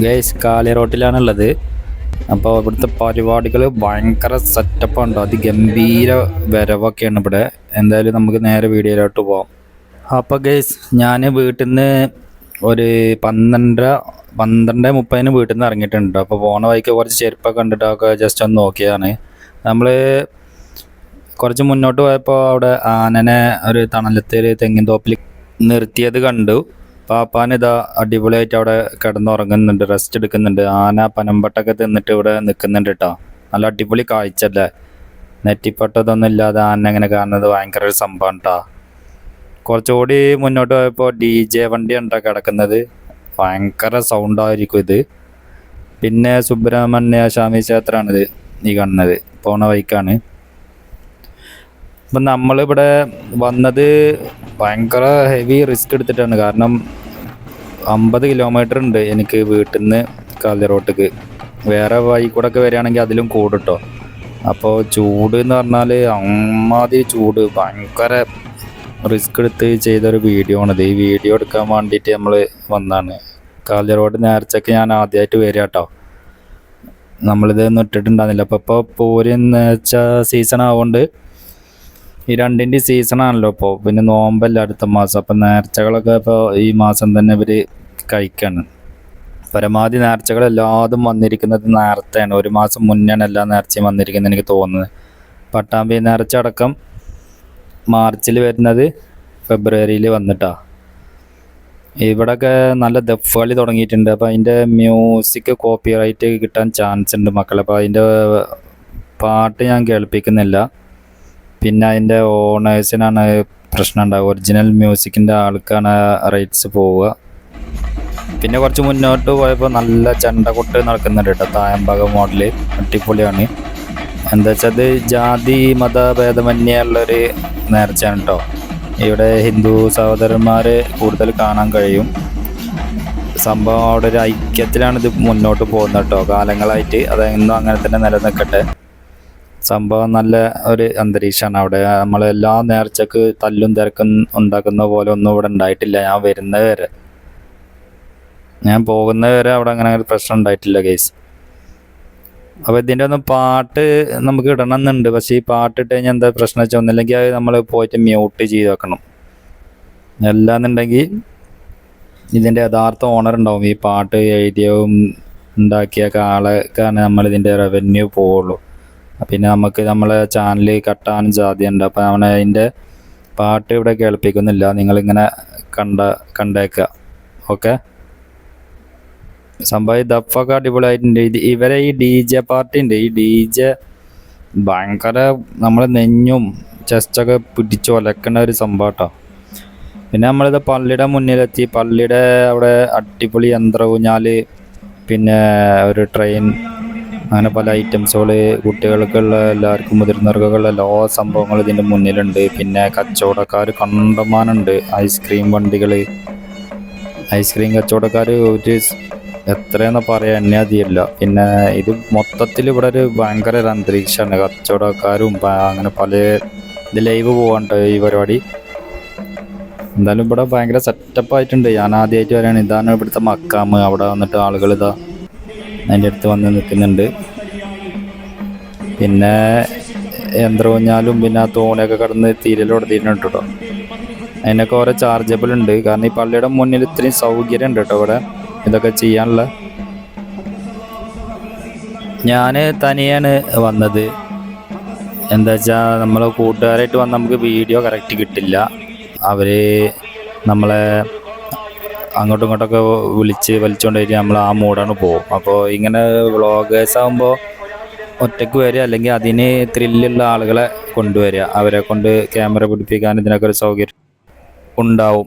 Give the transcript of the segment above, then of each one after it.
Guys കാലി റോട്ടിലാണുള്ളത് അപ്പോൾ ഇവിടുത്തെ പരിപാടികൾ ഭയങ്കര സെറ്റപ്പ് ഉണ്ട് അതിഗംഭീര വരവൊക്കെയാണ് ഇവിടെ. എന്തായാലും നമുക്ക് നേരെ വീഡിയോയിലോട്ട് പോവാം. അപ്പോൾ ഗൈസ് ഞാൻ വീട്ടിൽ നിന്ന് ഒരു പന്ത്രണ്ടര പന്ത്രണ്ട് മുപ്പതിന് വീട്ടിൽ നിന്ന് ഇറങ്ങിയിട്ടുണ്ട്. അപ്പോൾ പോണ വഴിക്ക് കുറച്ച് ചെരുപ്പൊക്കെ കണ്ടിട്ടൊക്കെ ജസ്റ്റ് ഒന്ന് നോക്കിയതാണ്. നമ്മൾ കുറച്ച് മുന്നോട്ട് പോയപ്പോൾ അവിടെ ആനനെ ഒരു തണലത്തെ ഒരു തെങ്ങിൻ തോപ്പിൽ നിർത്തിയത് കണ്ടു. പാപ്പാൻ ഇതാ അടിപൊളിയായിട്ട് അവിടെ കിടന്നുറങ്ങുന്നുണ്ട് റെസ്റ്റ് എടുക്കുന്നുണ്ട്. ആന പനമ്പട്ടൊക്കെ തിന്നിട്ട് ഇവിടെ നിൽക്കുന്നുണ്ട് കേട്ടോ നല്ല അടിപൊളി കാഴ്ച അല്ലേ? നെറ്റിപ്പട്ടതൊന്നും ഇല്ലാതെ ആന അങ്ങനെ കാണുന്നത് ഭയങ്കര ഒരു സംഭവം കേട്ടോ കുറച്ചുകൂടി മുന്നോട്ട് പോയപ്പോൾ ഡി ജെ വണ്ടി ഉണ്ടോ കിടക്കുന്നത്. ഭയങ്കര സൗണ്ടായിരിക്കും ഇത്. പിന്നെ സുബ്രഹ്മണ്യ സ്വാമി ക്ഷേത്രമാണിത് ഈ കാണുന്നത്. പോണ വൈക്കാണ് അപ്പം നമ്മളിവിടെ വന്നത് ഭയങ്കര ഹെവി റിസ്ക് എടുത്തിട്ടാണ്. കാരണം അമ്പത് കിലോമീറ്റർ ഉണ്ട് എനിക്ക് വീട്ടിൽ നിന്ന് കാലിറോട്ടക്ക് വേറെ വഴി കൂടെ ഒക്കെ വരികയാണെങ്കിൽ അതിലും കൂടുട്ടോ അപ്പോൾ ചൂട് എന്ന് പറഞ്ഞാൽ അമ്മാതി ചൂട്. ഭയങ്കര റിസ്ക് എടുത്ത് ചെയ്തൊരു വീഡിയോ ആണിത് ഈ വീഡിയോ എടുക്കാൻ വേണ്ടിയിട്ട് നമ്മൾ വന്നതാണ്. കാലിറോഡ് നേർച്ചയ്ക്ക് ഞാൻ ആദ്യമായിട്ട് വരിക കേട്ടോ നമ്മളിതൊന്നും ഇട്ടിട്ടുണ്ടായിരുന്നില്ല. അപ്പോൾ ഇപ്പോൾ പൂരി നേർച്ച സീസൺ ആവുകൊണ്ട് ഈ രണ്ടിന്റെ സീസൺ ആണല്ലോ ഇപ്പോൾ പിന്നെ നോമ്പല്ല അടുത്ത മാസം. അപ്പം നേർച്ചകളൊക്കെ ഇപ്പോൾ ഈ മാസം തന്നെ ഇവർ കഴിക്കാണ്. പരമാവധി നേർച്ചകൾ എല്ലാതും വന്നിരിക്കുന്നത് നേരത്തെയാണ്. ഒരു മാസം മുന്നെയാണ് എല്ലാ നേർച്ചയും വന്നിരിക്കുന്നത് എനിക്ക് തോന്നുന്നത്. പട്ടാമ്പി നേർച്ച അടക്കം മാർച്ചിൽ വരുന്നത് ഫെബ്രുവരിയിൽ വന്നിട്ടാ. ഇവിടെയൊക്കെ നല്ല ദഫ് കളി തുടങ്ങിയിട്ടുണ്ട്. അപ്പോൾ അതിന്റെ മ്യൂസിക് കോപ്പി റൈറ്റ് കിട്ടാൻ ചാൻസ് ഉണ്ട് മക്കളെ. അപ്പോൾ അതിന്റെ പാട്ട് ഞാൻ കേൾപ്പിക്കുന്നില്ല. പിന്നെ അതിന്റെ ഓണേഴ്സിനാണ് പ്രശ്നം ഉണ്ടാവുക ഒറിജിനൽ മ്യൂസിക്കിന്റെ ആൾക്കാണ് റൈറ്റ്സ് പോവുക. പിന്നെ കുറച്ച് മുന്നോട്ട് പോയപ്പോൾ നല്ല ചണ്ട ചെണ്ടകൊട്ട് നടക്കുന്നുണ്ട് കേട്ടോ. തായമ്പക മോഡൽ അടിപൊളിയാണ്. എന്താ വെച്ചാൽ ജാതി മത ഭേദമന്യുള്ളൊരു നേർച്ചയാണ് കേട്ടോ. ഇവിടെ ഹിന്ദു സഹോദരന്മാർ കൂടുതൽ കാണാൻ കഴിയും. സംഭവം അവിടെ ഒരു ഐക്യത്തിലാണ് ഇത് മുന്നോട്ട് പോകുന്നത് കേട്ടോ. കാലങ്ങളായിട്ട് അത് അങ്ങനെ തന്നെ നിലനിൽക്കട്ടെ. സംഭവം നല്ല ഒരു അന്തരീക്ഷമാണ് അവിടെ. നമ്മൾ എല്ലാ നേർച്ചക്ക് തല്ലും തിരക്കും ഉണ്ടാക്കുന്ന പോലെ ഒന്നും ഇവിടെ ഉണ്ടായിട്ടില്ല. ഞാൻ വരുന്നത് വരെ. ഞാൻ പോകുന്നത് വരെ അവിടെ അങ്ങനെ ഒരു പ്രശ്നം ഉണ്ടായിട്ടില്ല കേസ് അപ്പോൾ ഇതിന്റെ ഒന്നും പാട്ട് നമുക്ക് ഇടണം എന്നുണ്ട് പക്ഷേ ഈ പാട്ട് ഇട്ട് കഴിഞ്ഞാൽ എന്താ പ്രശ്നം വെച്ചാൽ ഒന്നില്ലെങ്കിൽ അത് നമ്മൾ പോയിട്ട് മ്യൂട്ട് ചെയ്ത് വെക്കണം. അല്ലാന്നുണ്ടെങ്കിൽ ഇതിന്റെ യഥാർത്ഥ ഓണർ ഉണ്ടാവും. ഈ പാട്ട് എഴുതിയവും ഉണ്ടാക്കിയ ആളെക്കാണ് നമ്മൾ ഇതിന്റെ റവന്യൂ പോവുള്ളൂ. പിന്നെ നമുക്ക് നമ്മളെ ചാനൽ കട്ടാനും സാധ്യതയുണ്ട്. അപ്പോൾ നമ്മൾ അതിന്റെ പാട്ട് ഇവിടെ കേൾപ്പിക്കുന്നില്ല. നിങ്ങളിങ്ങനെ കണ്ട കണ്ടേക്കുക ഓക്കെ സംഭവം ദഫൊക്കെ അടിപൊളിയായിട്ടുണ്ട്. ഇത് ഇവരെ ഈ ഡി ജെ പാർട്ടിന്റെ ഈ ഡി ജെ ഭയങ്കര നമ്മളെ നെഞ്ഞും ചെസ്റ്റൊക്കെ പിടിച്ച് ഒലക്കണ ഒരു സംഭവം കേട്ടോ. പിന്നെ നമ്മളിത് പള്ളിയുടെ മുന്നിലെത്തി. പള്ളിയുടെ അവിടെ അടിപൊളി യന്ത്രവും ഞാൽ പിന്നെ ഒരു ട്രെയിൻ അങ്ങനെ പല ഐറ്റംസുകൾ കുട്ടികൾക്കുള്ള എല്ലാവർക്കും മുതിർന്നവർക്കുള്ള എല്ലാ സംഭവങ്ങളും ഇതിന്റെ മുന്നിലുണ്ട്. പിന്നെ കച്ചവടക്കാർ കണ്ടമാനുണ്ട്. ഐസ്ക്രീം വണ്ടികൾ ഐസ്ക്രീം കച്ചവടക്കാർ ഒരു എത്രയെന്ന് പറയാൻ എന്നെ അതിയല്ല പിന്നെ ഇത് മൊത്തത്തിൽ ഇവിടെ ഒരു ഭയങ്കര ഒരു അന്തരീക്ഷമാണ് കച്ചവടക്കാരും അങ്ങനെ പല ഇത് ലൈവ് പോകാണ്ട് ഈ പരിപാടി. എന്തായാലും ഇവിടെ ഭയങ്കര സെറ്റപ്പ് ആയിട്ടുണ്ട്. ഞാൻ ആദ്യമായിട്ട് വരാണ്. ഇതാണ് ഇവിടുത്തെ മക്കാമ് അവിടെ വന്നിട്ട് ആളുകൾ ഇതാ അതിന്റെ അടുത്ത് വന്ന് നിൽക്കുന്നുണ്ട്. പിന്നെ യന്ത്രൂഞ്ഞാലും പിന്നെ ആ തോണിയൊക്കെ കടന്ന് തീരലോടത്തിയിട്ടുണ്ട് കേട്ടോ. അതിനൊക്കെ ഓരോ ചാർജബിൾ ഉണ്ട്. കാരണം ഈ പള്ളിയുടെ മുന്നിൽ ഇത്രയും സൗകര്യം ഉണ്ട് കേട്ടോ ഇവിടെ. ഇതൊക്കെ ചെയ്യാനുള്ള. ഞാൻ തനിയാണ് വന്നത്. എന്താ വെച്ചാൽ നമ്മൾ കൂട്ടുകാരായിട്ട് വന്ന് നമുക്ക് വീഡിയോ കറക്റ്റ് കിട്ടില്ല. അവർ നമ്മളെ അങ്ങോട്ടും ഇങ്ങോട്ടൊക്കെ വിളിച്ച് വലിച്ചുകൊണ്ടിട്ട് നമ്മൾ ആ മൂടാണ് പോകും. അപ്പോൾ ഇങ്ങനെ വ്ളോഗേഴ്സ് ആകുമ്പോൾ ഒറ്റയ്ക്ക് വരിക അല്ലെങ്കിൽ അതിന് ത്രില്ലുള്ള ആളുകളെ കൊണ്ടുവരിക. അവരെ കൊണ്ട് ക്യാമറ പിടിപ്പിക്കാൻ ഇതിനൊക്കെ ഒരു സൗകര്യം ഉണ്ടാവും.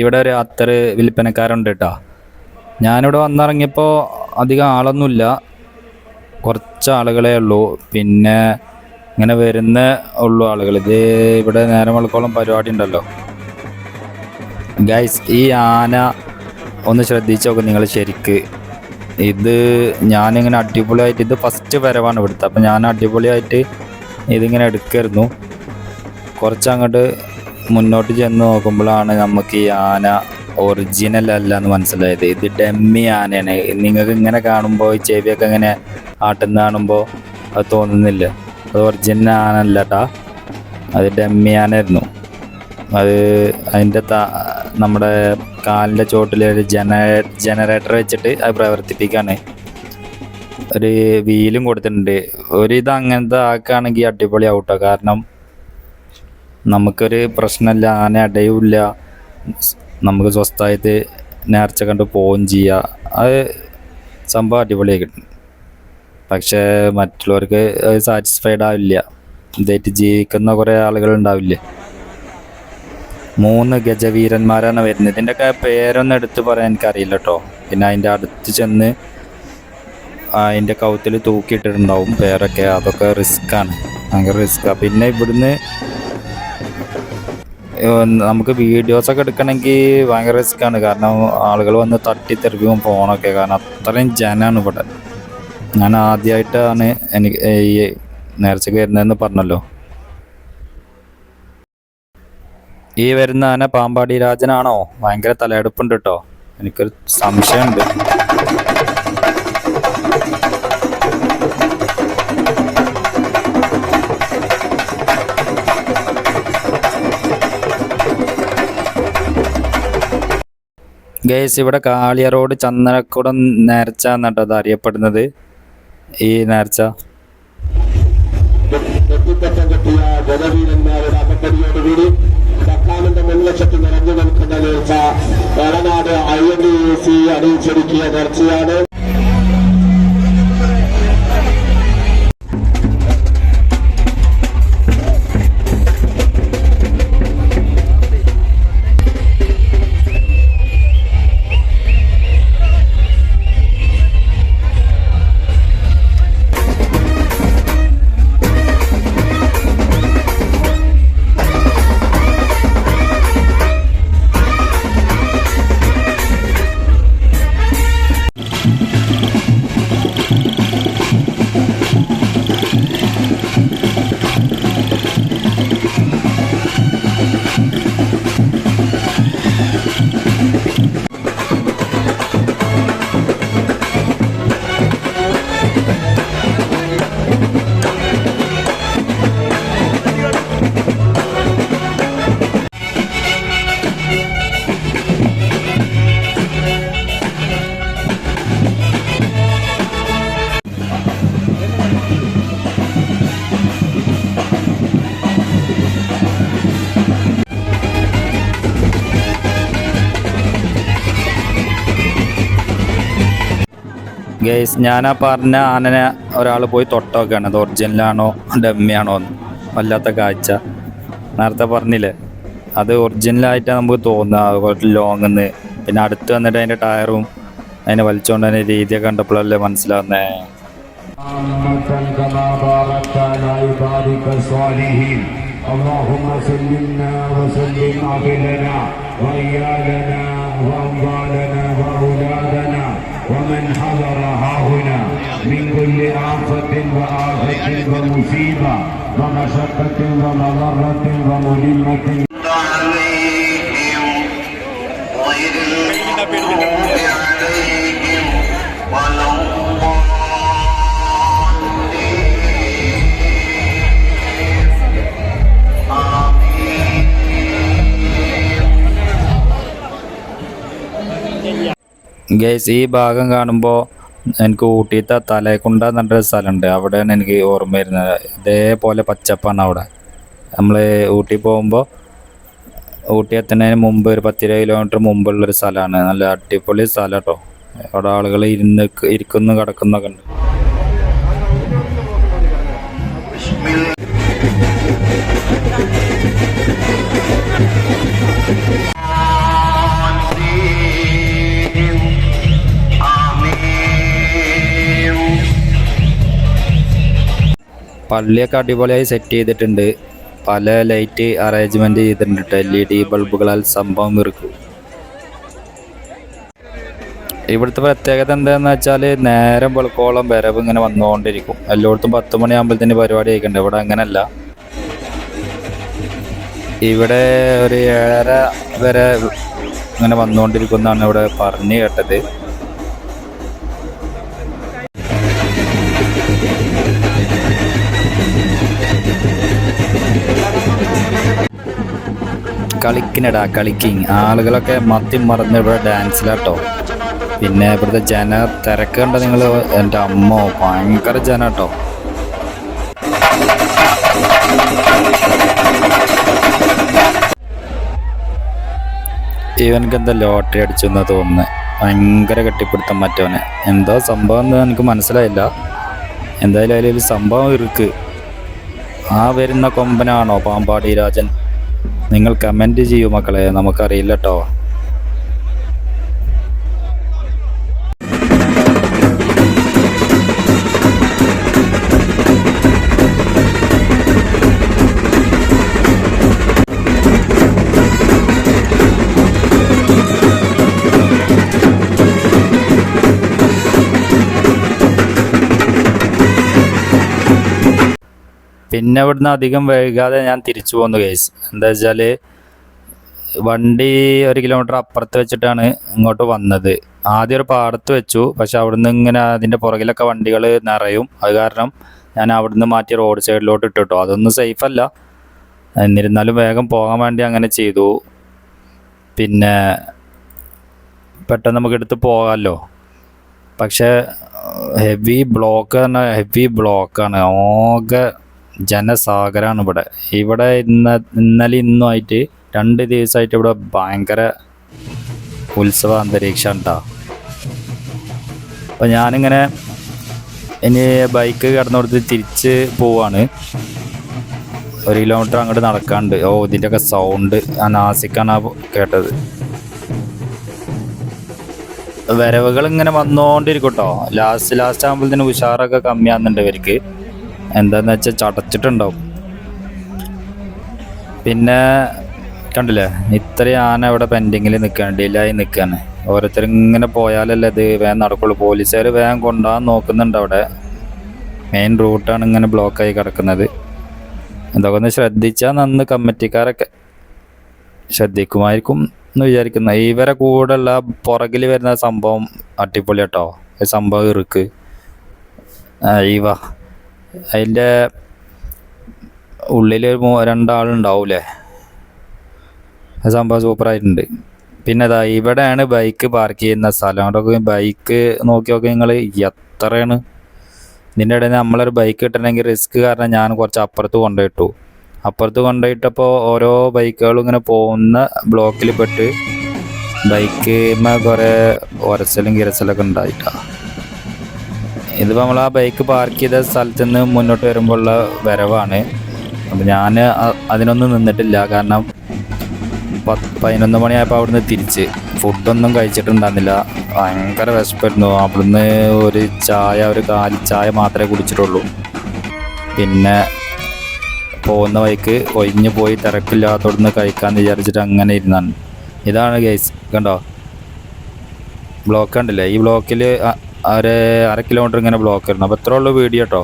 ഇവിടെ ഒരു അത്തറ് വിൽപ്പനക്കാരുണ്ട് കേട്ടോ. ഞാനിവിടെ വന്നിറങ്ങിയപ്പോൾ അധികം ആളൊന്നുമില്ല. കുറച്ച് ആളുകളേ ഉള്ളൂ. പിന്നെ ഇങ്ങനെ വരുന്ന ഉള്ളൂ ആളുകൾ ഇത് ഇവിടെ നേരം വെളുക്കോളം പരിപാടി ഉണ്ടല്ലോ. ഗൈസ് ഈ ആന ഒന്ന് ശ്രദ്ധിച്ച് നോക്കും നിങ്ങൾ ശരിക്ക്. ഇത് ഞാനിങ്ങനെ അടിപൊളിയായിട്ട് ഇത് ഫസ്റ്റ് വരവാണ് ഇവിടുത്തെ. അപ്പം ഞാൻ അടിപൊളിയായിട്ട് ഇതിങ്ങനെ എടുക്കായിരുന്നു. കുറച്ച് അങ്ങോട്ട് മുന്നോട്ട് ചെന്ന് നോക്കുമ്പോഴാണ് നമുക്ക് ഈ ആന ഒറിജിനൽ അല്ല എന്ന് മനസ്സിലായത്. ഇത് ഡമ്മി ആനയാണ്. നിങ്ങൾക്ക് ഇങ്ങനെ കാണുമ്പോൾ ചെവിയൊക്കെ ഇങ്ങനെ ആട്ടുന്ന കാണുമ്പോൾ അത് തോന്നുന്നില്ല. അത് ഒറിജിനൽ ആന അല്ല കേട്ടാ അത് ഡമ്മി ആനായിരുന്നു അത് അതിന്റെ നമ്മുടെ കാലിന്റെ ചോട്ടിൽ ഒരു ജന ജനറേറ്റർ വെച്ചിട്ട് അത് പ്രവർത്തിപ്പിക്കുകയാണ് ഒരു വീലും കൊടുത്തിട്ടുണ്ട്. ഒരു ഇത് അങ്ങനത്തെ ആക്കുകയാണെങ്കിൽ അടിപൊളി ഔട്ടോ കാരണം നമുക്കൊരു പ്രശ്നമില്ല ആന അടയുമില്ല നമുക്ക് സ്വസ്ഥമായിട്ട് നേർച്ച കണ്ട് പോവുകയും ചെയ്യുക അത് സംഭവം അടിപൊളിയായി കിട്ടും പക്ഷേ മറ്റുള്ളവർക്ക് സാറ്റിസ്ഫൈഡ് ആവില്ല. ഇതായിട്ട് ജീവിക്കുന്ന കുറേ ആളുകൾ ഉണ്ടാവില്ലേ മൂന്ന് ഗജവീരന്മാരാണ് വരുന്നത്. ഇതിന്റെയൊക്കെ പേരൊന്നും എടുത്ത് പറയാൻ എനിക്കറിയില്ല കേട്ടോ പിന്നെ അതിന്റെ അടുത്ത് ചെന്ന് അതിന്റെ കൗത്തിൽ തൂക്കിയിട്ടിട്ടുണ്ടാവും പേരൊക്കെ. അതൊക്കെ റിസ്ക്കാണ് ഭയങ്കര റിസ്ക്കാണ് പിന്നെ ഇവിടുന്ന് നമുക്ക് വീഡിയോസൊക്കെ എടുക്കണമെങ്കിൽ ഭയങ്കര റിസ്ക്കാണ് കാരണം ആളുകൾ വന്ന് തട്ടിത്തെറിക്കും ഫോണൊക്കെ. കാരണം അത്രയും ജനമാണ് ഇവിടെ. ഞാൻ ആദ്യമായിട്ടാണ് എനിക്ക് ഈ നേർച്ചയ്ക്ക് വരുന്നതെന്ന് പറഞ്ഞല്ലോ. ഈ വരുന്ന ആന പാമ്പാടി രാജനാണോ? ഭയങ്കര തലയെടുപ്പുണ്ട് കേട്ടോ എനിക്കൊരു സംശയമുണ്ട്. ഗേസ് ഇവിടെ കാളിയ റോഡ് ചന്ദനക്കുടം നേർച്ച എന്നിട്ടോ അത് അറിയപ്പെടുന്നത്. ഈ നേർച്ച. വെട്ടിപ്പറ്റം കെട്ടിയ മുൻലക്ഷത്തിൽ നിറഞ്ഞു നിൽക്കുന്ന നേർച്ച Elanad I N D A C അണിയിച്ചൊരുക്കിയ നേർച്ചയാണ് guys ഞാൻ ആ പറഞ്ഞ ആനനെ ഒരാൾ പോയി തൊട്ടൊക്കെയാണ് അത് ഒറിജിനലാണോ ഡമ്മിയാണോ എന്ന് വല്ലാത്ത കാഴ്ച നേരത്തെ പറഞ്ഞില്ലേ അത് ഒറിജിനലായിട്ടാണ് നമുക്ക് തോന്നുക കുറച്ച് ലോങ്ങെന്ന് പിന്നെ അടുത്ത് വന്നിട്ട് അതിൻ്റെ ടയറും അതിനെ വലിച്ചുകൊണ്ട് തന്നെ രീതിയൊക്കെ കണ്ടപ്പോഴല്ലേ മനസ്സിലാവുന്നേ عامة كما باركت على عبادك الصالحين اللهم سلمنا وسلم عقلنا وإيالنا وأموالنا وأولادنا ومن حضر هاهنا من كل آفة وآفة ومصيبة ومشقة ومضرة وملمة ഗേസ് ഈ ഭാഗം കാണുമ്പോൾ എനിക്ക് ഊട്ടിയത്തെ തലേക്കുണ്ട എന്ന് പറഞ്ഞൊരു സ്ഥലമുണ്ട്. അവിടെയാണ് എനിക്ക് ഓർമ്മ വരുന്നത്. ഇതേപോലെ പച്ചപ്പാണ് അവിടെ. നമ്മൾ ഊട്ടി പോകുമ്പോൾ ഊട്ടി എത്തുന്നതിന് മുമ്പ് ഒരു പത്തിരുപത് കിലോമീറ്റർ മുമ്പുള്ളൊരു സ്ഥലമാണ്. നല്ല അടിപൊളി സ്ഥലം കേട്ടോ. അവിടെ ആളുകൾ ഇരുന്ന് ഇരിക്കുന്നു കിടക്കുന്നൊക്കെ ഉണ്ട്. പള്ളിയൊക്കെ അടിപൊളിയായി സെറ്റ് ചെയ്തിട്ടുണ്ട്. പല ലൈറ്റ് അറേഞ്ച്മെന്റ് ചെയ്തിട്ടുണ്ട്. എൽ ഇ ഡി ബൾബുകളാൽ സംഭവം നിർക്കും ഇവിടുത്തെ പ്രത്യേകത എന്താണെന്ന് വെച്ചാൽ നേരം വെളുക്കോളം വരവ് ഇങ്ങനെ വന്നുകൊണ്ടിരിക്കും. എല്ലായിടത്തും പത്ത് മണിയാകുമ്പോഴത്തേന് പരിപാടി ആയിക്കുണ്ട് ഇവിടെ അങ്ങനല്ല. ഇവിടെ ഒരു ഏഴര വരെ ഇങ്ങനെ വന്നുകൊണ്ടിരിക്കുന്നതാണ് ഇവിടെ പറഞ്ഞു കേട്ടത്. കളിക്കിനടാ കളിക്കിങ്. ആളുകളൊക്കെ മത്തി മറന്ന് ഇവിടെ ഡാൻസിലാട്ടോ. പിന്നെ ഇവിടുത്തെ ജന തിരക്ക് നിങ്ങൾ എന്റെ അമ്മോ ഭയങ്കര ജന കേട്ടോ ഇവനക്ക് എന്താ ലോട്ടറി അടിച്ചു എന്നാ തോന്നുന്നത് ഭയങ്കര കെട്ടിപ്പിടുത്തം മറ്റവനെ. എന്തോ സംഭവം എന്ന് എനിക്ക് മനസ്സിലായില്ല. എന്തായാലും അതിലൊരു സംഭവം ഇരുക്ക് ആ വരുന്ന കൊമ്പനാണോ പാമ്പാടി രാജൻ? നിങ്ങൾ കമന്റ് ചെയ്യൂ മക്കളെ നമുക്കറിയില്ല കേട്ടോ പിന്നെ ഇവിടുന്ന് അധികം വൈകാതെ ഞാൻ തിരിച്ചു പോന്നു കേസ് എന്താ വെച്ചാൽ വണ്ടി ഒരു കിലോമീറ്റർ അപ്പുറത്ത് വെച്ചിട്ടാണ് ഇങ്ങോട്ട് വന്നത്. ആദ്യം ഒരു പാടത്ത് വെച്ചു പക്ഷെ അവിടുന്ന് ഇങ്ങനെ അതിന്റെ പുറകിലൊക്കെ വണ്ടികൾ നിറയും. അത് കാരണം ഞാൻ അവിടുന്ന് മാറ്റി റോഡ് സൈഡിലോട്ട് ഇട്ടു അതൊന്നും സേഫ് അല്ല. എന്നിരുന്നാലും വേഗം പോകാൻ വേണ്ടി അങ്ങനെ ചെയ്തു. പിന്നെ പെട്ടെന്ന് നമുക്ക് എടുത്ത് പോകാമല്ലോ പക്ഷേ ഹെവി ബ്ലോക്ക് തന്നെ ഹെവി ബ്ലോക്കാണ് ആകെ ജനസാഗരമാണ് ഇവിടെ. ഇവിടെ ഇന്ന ഇന്നലെ ഇന്നും ആയിട്ട് രണ്ട് ദിവസമായിട്ട് ഇവിടെ ഭയങ്കര ഉത്സവ അന്തരീക്ഷമാണ് കേട്ടോ അപ്പം ഞാനിങ്ങനെ ഇനി ബൈക്ക് കിടന്നിടത്ത് തിരിച്ച് പോവാണ്. ഒരു കിലോമീറ്റർ അങ്ങോട്ട് നടക്കാണ്ട്. ഓ ഇതിന്റെയൊക്കെ സൗണ്ട് ആ നാസിക്കാണ് കേട്ടത്. വരവുകൾ ഇങ്ങനെ വന്നുകൊണ്ടിരിക്കും കേട്ടോ ലാസ്റ്റ് ലാസ്റ്റ് ആകുമ്പോഴത്തേന് ഉഷാറൊക്കെ കമ്മിയാകുന്നുണ്ട് ഇവർക്ക്. എന്താന്ന് വെച്ചാൽ ചടച്ചിട്ടുണ്ടാവും. പിന്നെ കണ്ടില്ലേ ഇത്രയും ആന ഇവിടെ പെൻഡിങ്ങിൽ നിൽക്കുകയാണ് ഡിലായി നിൽക്കുകയാണ് ഓരോരുത്തർ ഇങ്ങനെ പോയാലല്ലേ ഇത് വേഗം നടക്കുള്ളൂ. പോലീസുകാർ വേഗം കൊണ്ടുപോകാൻ നോക്കുന്നുണ്ട് അവിടെ. മെയിൻ റൂട്ടാണ് ഇങ്ങനെ ബ്ലോക്കായി കിടക്കുന്നത്. എന്തൊക്കെ ഒന്ന് ശ്രദ്ധിച്ചാൽ നന്ന് കമ്മിറ്റിക്കാരൊക്കെ ശ്രദ്ധിക്കുമായിരിക്കും എന്ന് വിചാരിക്കുന്നു. ഇവരെ കൂടെയുള്ള പുറകിൽ വരുന്ന സംഭവം അടിപൊളി കേട്ടോ സംഭവം ഇറുക്ക്. ഇവ. അതിന്റെ ഉള്ളിൽ രണ്ടാളുണ്ടാവൂലേ? സംഭവം സൂപ്പറായിട്ടുണ്ട്. പിന്നെ അതാ ഇവിടെയാണ് ബൈക്ക് പാർക്ക് ചെയ്യുന്ന സ്ഥലം. അവിടെ ബൈക്ക് നോക്കി നോക്കി നിങ്ങൾ എത്രയാണ്? ഇതിന്റെ ഇടയിൽ നമ്മളൊരു ബൈക്ക് കിട്ടണമെങ്കിൽ റിസ്ക് കാരണം ഞാൻ കുറച്ച് അപ്പുറത്ത് കൊണ്ടുപോയിട്ടു. അപ്പുറത്ത് കൊണ്ടുപോയിട്ടപ്പോൾ ഓരോ ബൈക്കുകളും ഇങ്ങനെ പോകുന്ന ബ്ലോക്കിൽ പെട്ട് ബൈക്ക് കുറേ ഒരച്ചലും കിരസലൊക്കെ ഉണ്ടായിട്ടാണ് ഇതിപ്പോൾ നമ്മൾ ആ ബൈക്ക് പാർക്ക് ചെയ്ത സ്ഥലത്ത് നിന്ന് മുന്നോട്ട് വരുമ്പോഴുള്ള വരവാണ്. അപ്പം ഞാൻ അതിനൊന്നും നിന്നിട്ടില്ല. കാരണം പത്ത് പതിനൊന്ന് മണിയായപ്പോൾ അവിടുന്ന് തിരിച്ച്. ഫുഡൊന്നും കഴിച്ചിട്ടുണ്ടായിരുന്നില്ല. ഭയങ്കര വിശപ്പായിരുന്നു. അവിടുന്ന് ഒരു ചായ ഒരു കാലി ചായ മാത്രമേ കുടിച്ചിട്ടുള്ളൂ. പിന്നെ പോകുന്ന വഴിക്ക് ഒഴിഞ്ഞു പോയി തിരക്കില്ലാത്തോടുന്ന് കഴിക്കാമെന്ന് വിചാരിച്ചിട്ട് അങ്ങനെ ഇരുന്നാണ്. ഇതാണ് ഗൈസ് കണ്ടോ? ബ്ലോക്ക് കണ്ടില്ലേ? ഈ ബ്ലോക്കിൽ ഒരു അര കിലോമീറ്റർ ഇങ്ങനെ ബ്ലോക്ക് ആയിരുന്നു. അപ്പോൾ ഇത്രേ ഉള്ളൂ വീഡിയോ കേട്ടോ